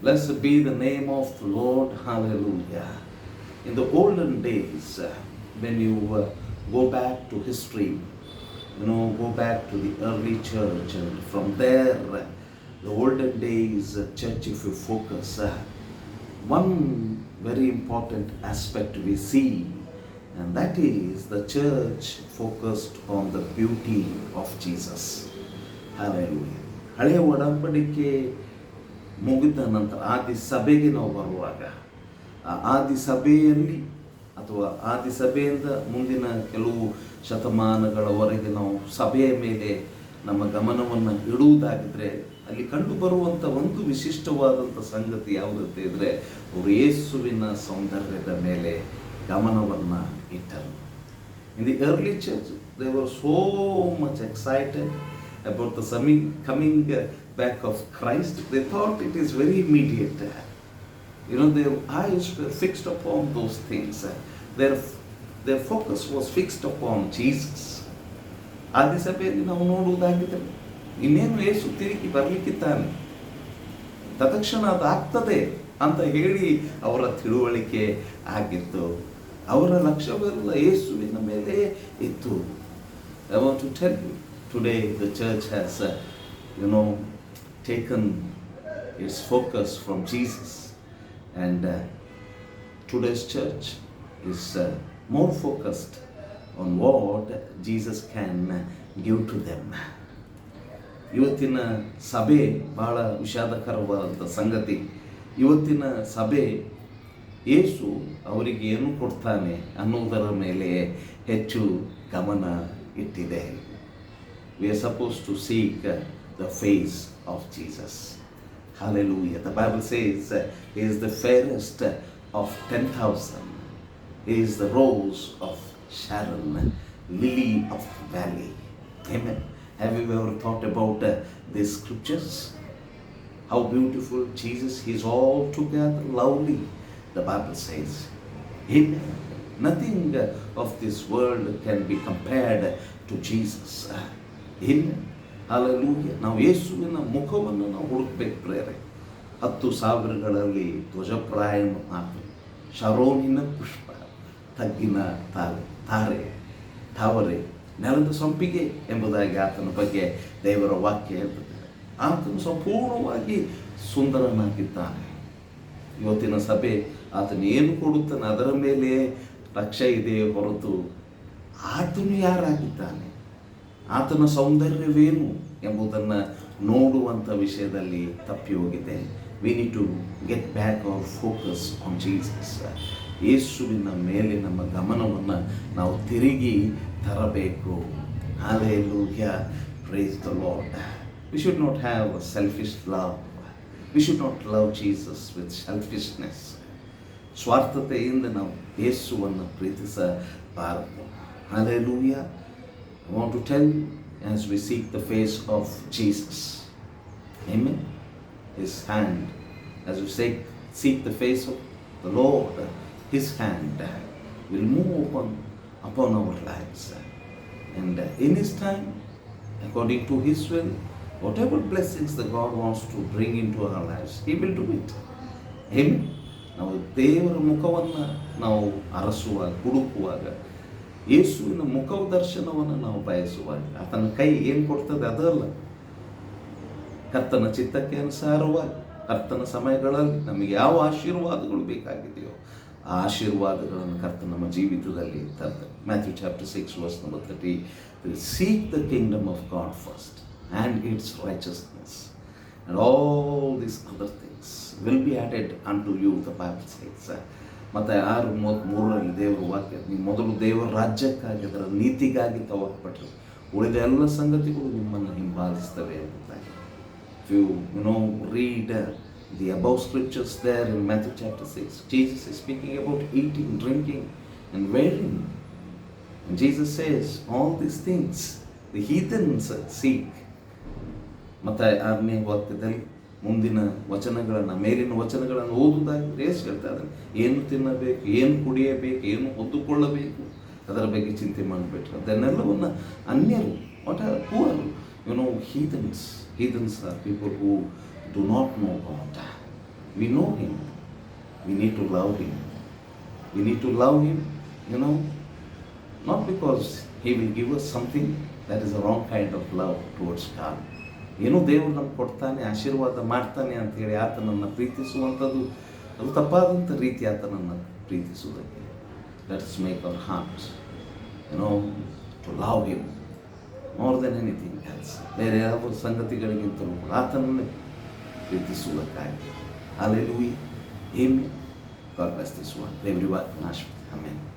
Blessed be the name of the Lord. Hallelujah. In the olden days, uh, when you uh, go back to history, you know, go back to the early church, and from there, uh, the olden days uh, church, if you focus, uh, one very important aspect we see, and that is the church focused on the beauty of Jesus. Hallelujah. ಹಳೆಯ ಒಡಂಬಡಿಕೆ ಮುಗಿದ ನಂತರ ಆದಿ ಸಭೆಗೆ ನಾವು ಬರುವಾಗ ಆ ಆದಿ ಸಭೆಯಲ್ಲಿ ಅಥವಾ ಆದಿ ಸಭೆಯಿಂದ ಮುಂದಿನ ಕೆಲವು ಶತಮಾನಗಳವರೆಗೆ ನಾವು ಸಭೆಯ ಮೇಲೆ ನಮ್ಮ ಗಮನವನ್ನು ಇಡುವುದಾಗಿದ್ದರೆ ಅಲ್ಲಿ ಕಂಡುಬರುವಂಥ ಒಂದು ವಿಶಿಷ್ಟವಾದಂಥ ಸಂಗತಿ ಯಾವುದಂತ ಇದ್ದರೆ ಅವರು ಯೇಸುವಿನ ಸೌಂದರ್ಯದ ಮೇಲೆ ಗಮನವನ್ನು ಇಟ್ಟರು. In the early church they were so much excited about the something uh, back of Christ. They thought it is very immediate. You know, their eyes were fixed upon those things. Their, their focus was fixed upon Jesus. ಆದಿ ಸಭೆಯಲ್ಲಿ ನಾವು ನೋಡುವುದಾಗಿದೆ ಇನ್ನೇನು ಏಸು ತಿರುಗಿ ಬರಲಿಕ್ಕಿದ್ದಾನೆ ತತ್ಕ್ಷಣ ಅದಾಗ್ತದೆ ಅಂತ ಹೇಳಿ ಅವರ ತಿಳುವಳಿಕೆ ಆಗಿತ್ತು ಅವರ ಲಕ್ಷ್ಯವೆಲ್ಲ ಯೇಸುವಿನ ಮೇಲೆ ಇತ್ತು I want to tell you today the church has you know taken focus from Jesus. And uh, today's church is uh, more focused on what Jesus can uh, give to them. ಇವತ್ತಿನ ಸಭೆ ಬಹಳ ವಿಷಾದಕರವಾದಂಥ ಸಂಗತಿ ಇವತ್ತಿನ ಸಭೆ ಏಸು ಅವರಿಗೆ ಏನು ಕೊಡ್ತಾನೆ ಅನ್ನೋದರ ಮೇಲೆ ಹೆಚ್ಚು ಗಮನ ಇಟ್ಟಿದೆ we are supposed to seek the face of Jesus. Hallelujah. The Bible says uh, He is the fairest of 10,000. He is the rose of Sharon, lily of valley. Amen. Have you ever thought about uh, these scriptures? How beautiful Jesus, is all together lovely, the Bible says. Amen. Nothing uh, of this world can be compared to Jesus. Amen. Alleluia ನಾವು ಯೇಸುವಿನ ಮುಖವನ್ನು ನಾವು ಹುಡುಕ್ಬೇಕು ಪ್ರೇರೆ. ಹತ್ತು ಸಾವಿರಗಳಲ್ಲಿ ಧ್ವಜಪ್ರಾಯಣ ಮಾತು ಶರೋನಿನ ಪುಷ್ಪ, ತಗ್ಗಿನ ತಾರೆ ತಾರೆ ತಾವರೆ ನೆಲದ ಸಂಪಿಗೆ ಎಂಬುದಾಗಿ ಆತನ ಬಗ್ಗೆ ದೇವರ ವಾಕ್ಯ ಹೇಳ್ತಿದ್ದಾರೆ ಆತನು ಸಂಪೂರ್ಣವಾಗಿ ಸುಂದರನಾಗಿದ್ದಾನೆ. ಇವತ್ತಿನ ಸಭೆ ಆತನು ಏನು ಕೊಡುತ್ತಾನೆ ಅದರ ಮೇಲೆ ಲಕ್ಷ್ಯ ಇದೆ ಹೊರತು ಆತನು ಯಾರಾಗಿದ್ದಾನೆ? ಆತನ ಸೌಂದರ್ಯವೇನು ಎಂಬುದನ್ನು ನೋಡುವಂಥ ವಿಷಯದಲ್ಲಿ ತಪ್ಪಿ ಹೋಗಿದೆ. We need to get back our focus on Jesus ಯೇಸುವಿನ ಮೇಲೆ ನಮ್ಮ ಗಮನವನ್ನು ನಾವು ತಿರುಗಿ ತರಬೇಕು. Hallelujah praise the Lord we should not have a selfish love we should not love Jesus with selfishness ಸ್ವಾರ್ಥತೆಯಿಂದ ನಾವು ಯೇಸುವನ್ನು ಪ್ರೀತಿಸಬಾರದು. Hallelujah I want to tell you as we seek the face of Jesus. Amen. His hand, as we seek, seek the face of the Lord, His hand will move upon, upon our lives. And in His time, according to His will, whatever blessings that God wants to bring into our lives, He will do it. Amen. ನಾವು ದೇವರ ಮುಖವನ್ನು ನಾವು ಅರಸುವಾಗ ಹುಡುಕುವಾಗ ಯೇಸುವಿನ ಮುಖ ದರ್ಶನವನ್ನು ನಾವು ಬಯಸುವಾಗ ಆತನ ಕೈ ಏನು ಕೊಡ್ತದೆ ಅದಲ್ಲ. ಕರ್ತನ ಚಿತ್ತಕ್ಕೆ ಅನುಸಾರವಾಗಿ, ಕರ್ತನ ಸಮಯಗಳಲ್ಲಿ ನಮಗೆ ಯಾವ ಆಶೀರ್ವಾದಗಳು ಬೇಕಾಗಿದೆಯೋ ಆ ಆಶೀರ್ವಾದಗಳನ್ನು ಕರ್ತ ನಮ್ಮ ಜೀವಿತದಲ್ಲಿ ತರ್ತಾರೆ. Matthew chapter six verse number thirty seek the kingdom of God first and its righteousness and all these other things will be added unto you the Bible science ಮತ್ತು ಆರು ಮೂವತ್ತ್ ಮೂರರಲ್ಲಿ ದೇವರ ವಾಕ್ಯ ನೀವು ಮೊದಲು ದೇವರ ರಾಜ್ಯಕ್ಕಾಗಿ, ಅದರ ನೀತಿಗಾಗಿ ತವಪಟ್ಟರು ಉಳಿದ ಎಲ್ಲ ಸಂಗತಿಗಳು ನಿಮ್ಮನ್ನು ಹಿಂಬಾಲಿಸ್ತವೆ ಎಂಬುದಾಗಿ. You you know read the above scriptures there in Matthew chapter six Jesus is speaking about eating drinking and wearing Jesus says all these things the heathens seek ಮತ್ತು ಆರನೇ ವಾಕ್ಯದಲ್ಲಿ ಮುಂದಿನ ವಚನಗಳನ್ನು, ಮೇಲಿನ ವಚನಗಳನ್ನು ಓದುವುದಾಗಿ ರೇಸ್ ಹೇಳ್ತಾ ಇದ್ದಾರೆ. ಏನು ತಿನ್ನಬೇಕು, ಏನು ಕುಡಿಯಬೇಕು, ಏನು ಹೊದ್ದುಕೊಳ್ಳಬೇಕು ಅದರ ಬಗ್ಗೆ ಚಿಂತೆ ಮಾಡಿಬಿಟ್ರೆ. ಅದನ್ನೆಲ್ಲವನ್ನು ಅನ್ಯರು what are poor you know heathens heathens are people who do not know God we know him we need to love him we need to love him you know not because he will give us something that is a wrong kind of love towards God. ಏನೋ ದೇವರು ನಮ್ಗೆ ಕೊಡ್ತಾನೆ, ಆಶೀರ್ವಾದ ಮಾಡ್ತಾನೆ ಅಂತೇಳಿ ಆತನನ್ನು ಪ್ರೀತಿಸುವಂಥದ್ದು ಅದು ತಪ್ಪಾದಂಥ ರೀತಿ ಆತನನ್ನು ಪ್ರೀತಿಸುವುದಕ್ಕೆ. ಲೆಟ್ಸ್ ಮೇಕ್ ಅವರ್ ಹಾರ್ಟ್ ಏನೋ to love him more than anything else ಬೇರೆ ಯಾವ ಸಂಗತಿಗಳಿಗಿಂತಲೂ ಕೂಡ ಆತನನ್ನೇ ಪ್ರೀತಿಸುವುದಕ್ಕಾಗಿ. ಅಲ್ಲೆಲ್ಲೂ ಏಮೆ bless this one. ಆಮೇಲೆ.